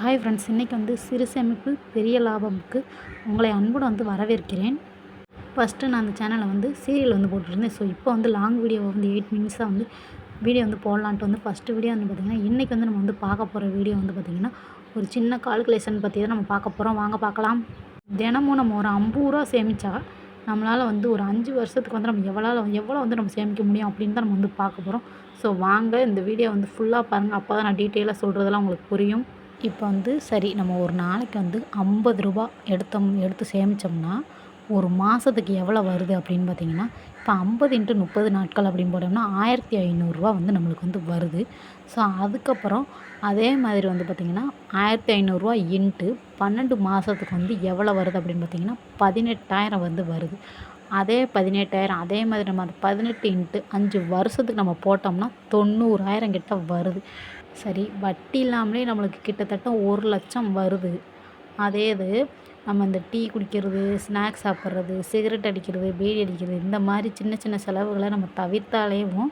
Hi friends இன்றைக்கி வந்து சிறு சேமிப்பு பெரிய லாபம்க்கு உங்களை அன்புடன் வந்து வரவேற்கிறேன். ஃபஸ்ட்டு நான் அந்த சேனலை வந்து சீரியல் வந்து போட்டிருந்தேன். ஸோ இப்போ வந்து லாங் வீடியோ வந்து எயிட் மினிட்ஸாக வந்து வீடியோ வந்து போடலான்ட்டு வந்து ஃபஸ்ட்டு வீடியோ வந்து பார்த்திங்கன்னா இன்றைக்கி வந்து நம்ம வந்து பார்க்க போகிற வீடியோ வந்து பார்த்திங்கன்னா ஒரு சின்ன கால்குலேஷன் பற்றி தான் நம்ம பார்க்க போகிறோம் வாங்க பார்க்கலாம். தினமும் நம்ம ஒரு ஐம்பது ரூபா சேமித்தா நம்மளால் வந்து ஒரு அஞ்சு வருஷத்துக்கு வந்து நம்ம எவ்வளோ எவ்வளோ வந்து நம்ம சேமிக்க முடியும் அப்படின்னு தான் நம்ம வந்து பார்க்க போகிறோம் ஸோ வாங்க இந்த வீடியோ வந்து ஃபுல்லாக பாருங்கள் அப்போ தான் நான் டீட்டெயிலாக சொல்கிறதெல்லாம் உங்களுக்கு புரியும். இப்போ வந்து சரி நம்ம ஒரு நாளைக்கு வந்து ஐம்பது ரூபா எடுத்தோம் எடுத்து சேமித்தோம்னா ஒரு மாதத்துக்கு எவ்வளோ வருது அப்படின்னு பார்த்தீங்கன்னா இப்போ ஐம்பது இன்ட்டு முப்பது நாட்கள் அப்படின்னு போட்டோம்னா ஆயிரத்தி ஐநூறுரூவா வந்து நம்மளுக்கு வந்து வருது. ஸோ அதுக்கப்புறம் அதே மாதிரி வந்து பார்த்திங்கன்னா ஆயிரத்தி ஐநூறுரூவா இன்ட்டு பன்னெண்டு மாதத்துக்கு வந்து எவ்வளோ வருது அப்படின்னு பார்த்தீங்கன்னா பதினெட்டாயிரம் வந்து வருது. அதே பதினெட்டாயிரம் அதே மாதிரி நம்ம அந்த பதினெட்டு இன்ட்டு அஞ்சு வருஷத்துக்கு நம்ம போட்டோம்னா தொண்ணூறாயிரம் கிட்ட வருது. சரி வட்டி இல்லாமலே நம்மளுக்கு கிட்டத்தட்ட ஒரு லட்சம் வருது. அதே இது நம்ம இந்த டீ குடிக்கிறது ஸ்நாக்ஸ் சாப்பிட்றது சிகரெட் அடிக்கிறது பீடி அடிக்கிறது இந்த மாதிரி சின்ன சின்ன செலவுகளை நம்ம தவிர்த்தாலேயும்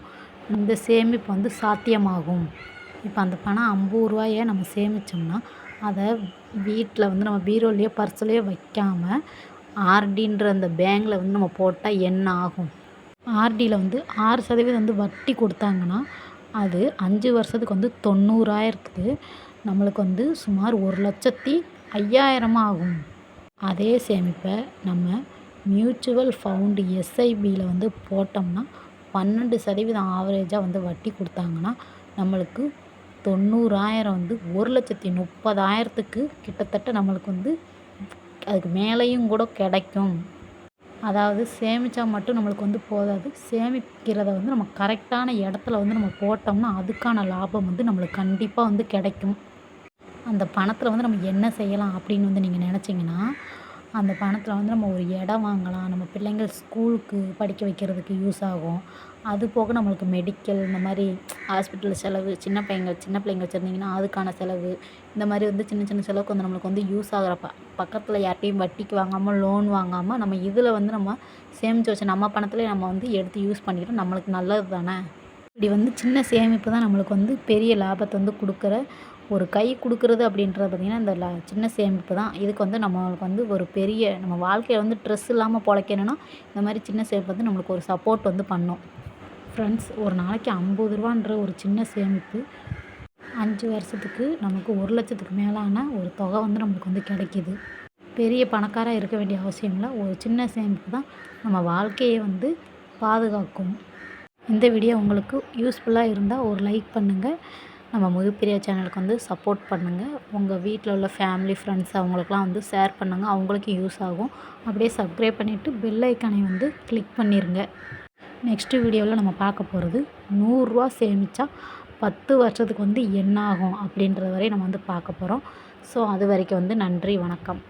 இந்த சேமிப்பு வந்து சாத்தியமாகும். இப்போ அந்த பணம் ஐம்பது ரூபாயை நம்ம சேமித்தோம்னா அதை வீட்டில் வந்து நம்ம பீரோலையோ பர்ஸ்லையோ வைக்காமல் ஆர்டின்ற அந்த பேங்கில் வந்து நம்ம போட்டால் என்ன ஆகும்? ஆர்டியில் வந்து ஆறு சதவீதம் வந்து வட்டி கொடுத்தாங்கன்னா அது அஞ்சு வருஷத்துக்கு வந்து தொண்ணூறாயிரத்துக்கு நம்மளுக்கு வந்து சுமார் ஒரு லட்சத்தி ஐயாயிரம் ஆகும். அதே சேமிப்பை நம்ம மியூச்சுவல் ஃபவுண்டு எஸ்ஐபியில் வந்து போட்டோம்னா பன்னெண்டு சதவீதம் ஆவரேஜாக வந்து வட்டி கொடுத்தாங்கன்னா நம்மளுக்கு தொண்ணூறாயிரம் வந்து ஒரு லட்சத்தி முப்பதாயிரத்துக்கு கிட்டத்தட்ட நம்மளுக்கு வந்து அதுக்கு மேலேயும் கூட கிடைக்கும். அதாவது சேமித்தா மட்டும் நம்மளுக்கு வந்து போதாது. சேமிக்கிறத வந்து நம்ம கரெக்டான இடத்துல வந்து நம்ம போட்டோம்னா அதுக்கான லாபம் வந்து நம்மளுக்கு கண்டிப்பாக வந்து கிடைக்கும். அந்த பணத்தில் வந்து நம்ம என்ன செய்யலாம் அப்படின்னு வந்து நீங்கள் நினச்சிங்கன்னா அந்த பணத்தில் வந்து நம்ம ஒரு இடம் வாங்கலாம். நம்ம பிள்ளைங்கள் ஸ்கூலுக்கு படிக்க வைக்கிறதுக்கு யூஸ் ஆகும். அது போக நம்மளுக்கு மெடிக்கல் இந்த மாதிரி ஹாஸ்பிட்டல் செலவு சின்ன பையங்க சின்ன பிள்ளைங்க வச்சுருந்தீங்கன்னா அதுக்கான செலவு இந்த மாதிரி வந்து சின்ன சின்ன செலவுக்கு வந்து நம்மளுக்கு வந்து யூஸ் ஆகிறப்ப பக்கத்தில் யார்ட்டையும் வட்டிக்கு வாங்காமல் லோன் வாங்காமல் நம்ம இதில் வந்து நம்ம சேமித்து வச்ச நம்ம பணத்தில் நம்ம வந்து எடுத்து யூஸ் பண்ணிக்கிட்டோம் நம்மளுக்கு நல்லது தானே இப்படி வந்து சின்ன சேமிப்பு தான் நம்மளுக்கு வந்து பெரிய லாபத்தை வந்து கொடுக்குற ஒரு கை கொடுக்குறது அப்படின்றது பார்த்திங்கன்னா இந்த ல சின்ன சேமிப்பு தான். இதுக்கு வந்து நம்மளுக்கு வந்து ஒரு பெரிய நம்ம வாழ்க்கையில் வந்து ட்ரெஸ் இல்லாமல் பிழைக்கணுன்னா இந்த மாதிரி சின்ன சேமிப்பு வந்து நம்மளுக்கு ஒரு சப்போர்ட் வந்து பண்ணும். ஃப்ரெண்ட்ஸ் ஒரு நாளைக்கு ஐம்பது ரூபான்ற ஒரு சின்ன சேமிப்பு அஞ்சு வருஷத்துக்கு நமக்கு ஒரு லட்சத்துக்கு மேலான ஒரு தொகை வந்து நம்மளுக்கு வந்து கிடைக்கிது. பெரிய பணக்காராக இருக்க வேண்டிய அவசியம் இல்லை. ஒரு சின்ன சேமிப்பு தான் நம்ம வாழ்க்கையை வந்து பாதுகாக்கும். இந்த வீடியோ உங்களுக்கு யூஸ்ஃபுல்லாக இருந்தால் ஒரு லைக் பண்ணுங்கள் நம்ம முதுப்பிரியா சேனலுக்கு வந்து சப்போர்ட் பண்ணுங்கள் உங்கள் வீட்டில் உள்ள ஃபேமிலி ஃப்ரெண்ட்ஸ் அவங்களுக்குலாம் வந்து ஷேர் பண்ணுங்கள் அவங்களுக்கும் யூஸ் ஆகும். அப்படியே சப்ஸ்கிரைப் பண்ணிவிட்டு பெல் ஐக்கானை வந்து கிளிக் பண்ணிடுங்க நெக்ஸ்ட்டு வீடியோவில் நம்ம பார்க்க போகிறது நூறுரூவா சேமித்தா பத்து வருஷத்துக்கு வந்து என்ன ஆகும் அப்படின்றது வரை நம்ம வந்து பார்க்க போகிறோம் ஸோ அது வரைக்கும் வந்து நன்றி வணக்கம்.